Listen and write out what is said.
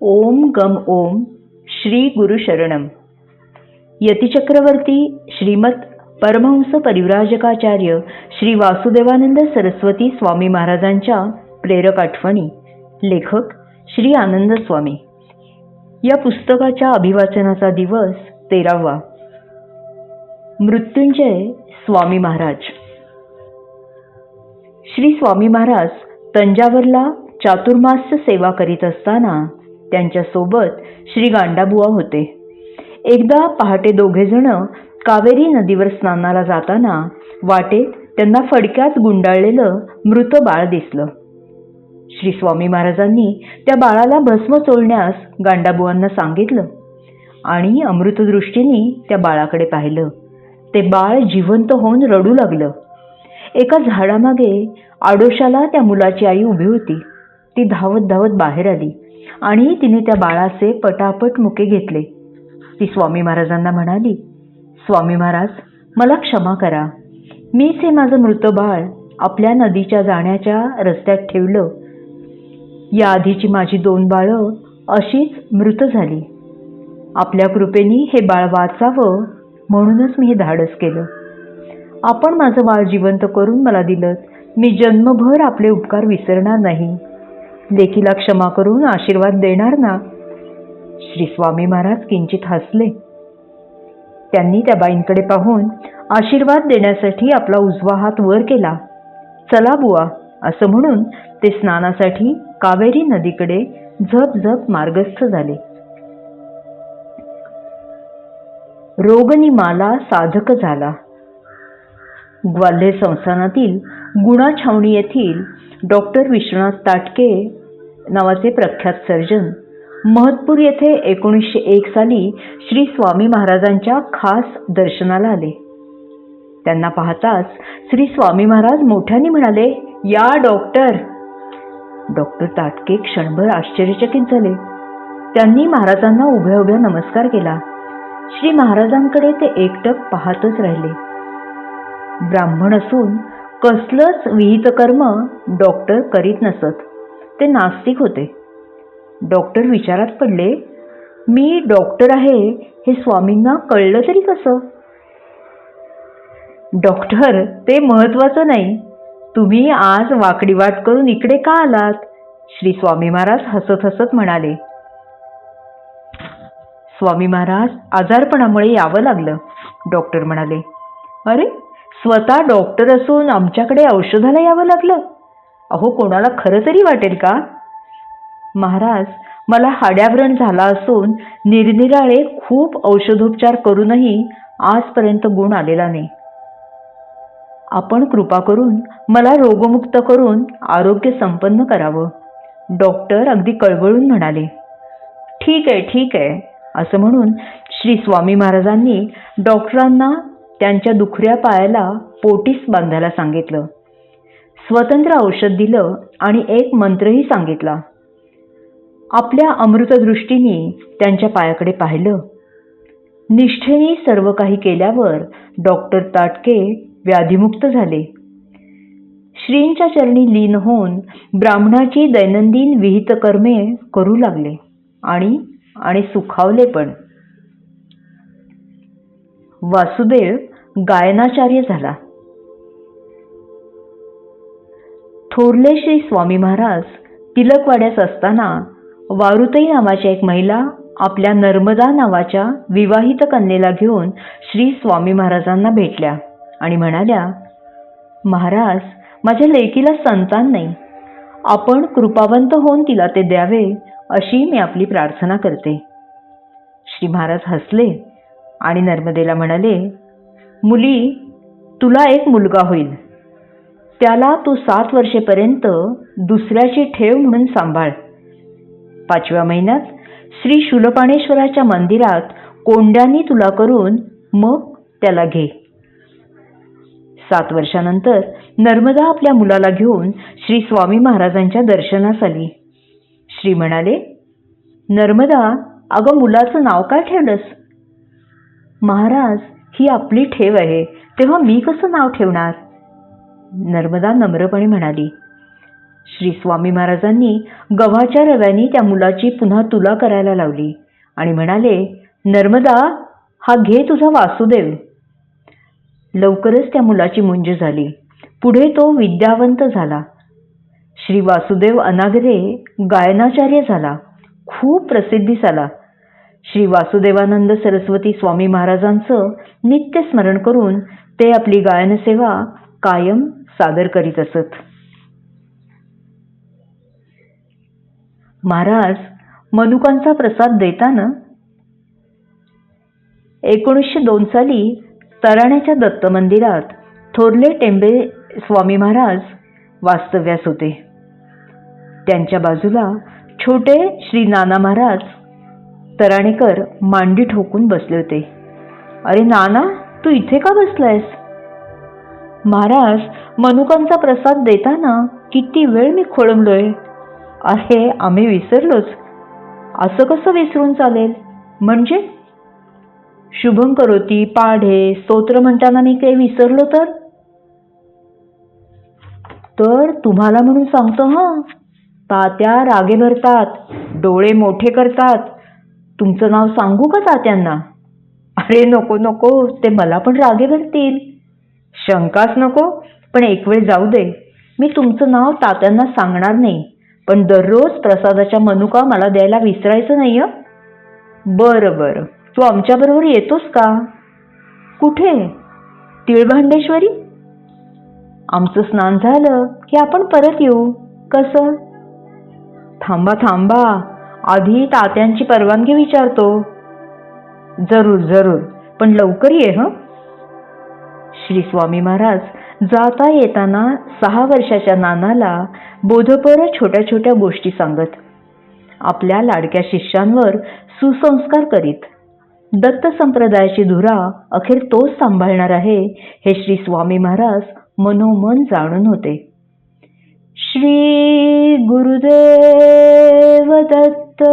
ओम गम ओम श्री गुरु शरणम यतिचक्रवर्ती श्रीमत परमहंस परिव्राजकाचार्य श्री वासुदेवानंद सरस्वती स्वामी महाराजांच्या प्रेरक आठवणी. लेखक श्री आनंद स्वामी. या पुस्तकाच्या अभिवाचनाचा दिवस तेरावा. मृत्युंजय स्वामी महाराज. श्री स्वामी महाराज तंजावरला चातुर्मास्य सेवा करीत असताना त्यांच्यासोबत श्री गांडाबुवा होते. एकदा पहाटे दोघेजण कावेरी नदीवर स्नानाला जाताना वाटेत त्यांना फडक्यात गुंडाळलेलं मृत बाळ दिसलं. श्री स्वामी महाराजांनी त्या बाळाला भस्म चोळण्यास गांडाबुवांना सांगितलं आणि अमृतदृष्टीने त्या बाळाकडे पाहिलं. ते बाळ जिवंत होऊन रडू लागलं. एका झाडामागे आडोशाला त्या मुलाची आई उभी होती. ती धावत धावत बाहेर आली. आणि तिने त्या बाळाचे पटापट मुके घेतले. ती स्वामी महाराजांना म्हणाली स्वामी महाराज मला क्षमा करा. मीच हे माझं मृत बाळ आपल्या नदीच्या जाण्याच्या रस्त्यात ठेवलं या आधीची माझी दोन बाळं अशीच मृत झाली. आपल्या कृपेनी हे बाळ वाचावं म्हणूनच मी हे धाडस केलं. आपण माझं बाळ जिवंत करून मला दिलं. मी जन्मभर आपले उपकार विसरणार नाही. देखीला क्षमा करून आशीर्वाद देणार ना? श्री स्वामी महाराज किंचित हसले. त्यांनी त्या बाईंकडे पाहून आशीर्वाद देण्यासाठी आपला उजवा हात वर केला. चला बुवा असं म्हणून ते स्नानासाठी कावेरी नदीकडे झप झप मार्गस्थ झाले. रोगनिमाला साधक झाला. ग्वाल्हेर संस्थानातील गुणा छावणी येथील डॉक्टर विश्वनाथ ताटके नावाचे प्रख्यात सर्जन. महतपूर येथे एकोणीसशे एक साली श्री स्वामी महाराजांच्या खास दर्शनाला आले. त्यांना पाहताच श्री स्वामी महाराज मोठ्याने म्हणाले या डॉक्टर. डॉक्टर ताटके क्षणभर आश्चर्यचकित झाले. त्यांनी महाराजांना उभ्या उभ्या नमस्कार केला. श्री महाराजांकडे ते एकटक पाहतच राहिले. ब्राह्मण असून कसलंच विहित कर्म डॉक्टर करीत नसत. ते नास्तिक होते. डॉक्टर विचारात पडले मी डॉक्टर आहे हे स्वामींना कळलं तरी कसं? डॉक्टर ते महत्वाचं नाही. तुम्ही आज वाकडी वाट करून इकडे का आलात? श्री स्वामी महाराज हसत हसत म्हणाले. स्वामी महाराज आजारपणामुळे यावं लागलं. डॉक्टर म्हणाले अरे स्वतः डॉक्टर असून आमच्याकडे औषधाला यावं लागलं? अहो कोणाला खरं तरी वाटेल का? महाराज मला हाड्यावरण झाला असून निरनिराळे खूप औषधोपचार करूनही आजपर्यंत गुण आलेला नाही. आपण कृपा करून मला रोगमुक्त करून आरोग्य संपन्न करावं डॉक्टर अगदी कळवळून म्हणाले. ठीक आहे ठीक आहे असं म्हणून श्री स्वामी महाराजांनी डॉक्टरांना त्यांच्या दुखऱ्या पायाला पोटीस बांधायला सांगितलं. स्वतंत्र औषध दिलं आणि एक मंत्रही सांगितला. आपल्या अमृतदृष्टीने त्यांच्या पायाकडे पाहिलं. निष्ठेने सर्व काही केल्यावर डॉक्टर ताटके व्याधीमुक्त झाले. श्रींच्या चरणी लीन होऊन ब्राह्मणाची दैनंदिन विहित कर्मे करू लागले आणि आणि सुखावले पण. वासुदेव गायनाचार्य झाला. थोरले श्री स्वामी महाराज तिलकवाड्यास असताना वारुताई नावाच्या एक महिला आपल्या नर्मदा नावाच्या विवाहित कन्येला घेऊन श्री स्वामी महाराजांना भेटल्या आणि म्हणाल्या महाराज माझ्या लेकीला संतान नाही. आपण कृपावंत होऊन तिला ते द्यावे अशी मी आपली प्रार्थना करते. श्री महाराज हसले आणि नर्मदेला म्हणाले मुली तुला एक मुलगा होईल. त्याला तू सात वर्षेपर्यंत दुसऱ्याची ठेव म्हणून सांभाळ. पाचव्या महिन्यात श्री शूलपाणेश्वराच्या मंदिरात कोंड्यांनी तुला करून मग त्याला घे. सात वर्षानंतर नर्मदा आपल्या मुलाला घेऊन श्री स्वामी महाराजांच्या दर्शनास आली. श्री म्हणाले नर्मदा अगं मुलाचं नाव काय ठेवलंस? महाराज ही आपली ठेव आहे तेव्हा मी कसं नाव ठेवणार? नर्मदा नम्रपणे म्हणाली श्री स्वामी महाराजांनी गव्हाच्या रव्याने त्या मुलाची पुन्हा तुला करायला लावली आणि म्हणाले नर्मदा हा घे तुझा वासुदेव. लवकरच त्या मुलाची मुंज झाली. पुढे तो विद्यावंत झाला. श्री वासुदेव अनागरे गायनाचार्य झाला. खूप प्रसिद्धी झाला. श्री वासुदेवानंद सरस्वती स्वामी महाराजांचं नित्य स्मरण करून ते आपली गायनसेवा कायम सादर करीत असत. महाराज मनुकांचा प्रसाद देताना एकोणीसशे दोन साली तराण्याच्या दत्त मंदिरात थोरले टेंबे स्वामी महाराज वास्तव्यास होते. त्यांच्या बाजूला छोटे श्री नाना महाराज तराणेकर मांडी ठोकून बसले होते. अरे नाना तू इथे का बसलायस? महाराज मनुकांचा प्रसाद देताना किती वेळ मी खोळंबलोय? अरे आम्ही विसरलोच. असं कसं विसरून चालेल? म्हणजे? शुभम करोती पाढे स्तोत्र म्हणताना मी काही विसरलो तर? तर तुम्हाला म्हणून सांगतो हं. तात्या रागे भरतात डोळे मोठे करतात. तुमचं नाव सांगू का तात्यांना? अरे नको नको. ते मला पण रागे भरतील. शंकाच नको पण एक वेळ जाऊ दे. मी तुमचं नाव तात्यांना सांगणार नाही पण दररोज प्रसादाच्या मनुका मला द्यायला विसरायचं नाही हं बरं बरं. तू आमच्याबरोबर येतोस का? कुठे? तिळभांडेश्वरी? आमचं स्नान झालं की आपण परत येऊ. कसं? थांबा थांबा. आधी तात्यांची परवानगी विचारतो. जरूर जरूर. पण लवकर ये हं? श्री स्वामी महाराज जाता येताना सहा वर्षाच्या नानाला बोधपर छोट्या छोट्या गोष्टी सांगत आपल्या लाडक्या शिष्यांवर सुसंस्कार करीत. दत्त संप्रदायाची धुरा अखेर तोच सांभाळणार आहे हे श्री स्वामी महाराज मनोमन जाणून होते. श्री गुरुदेव दत्त!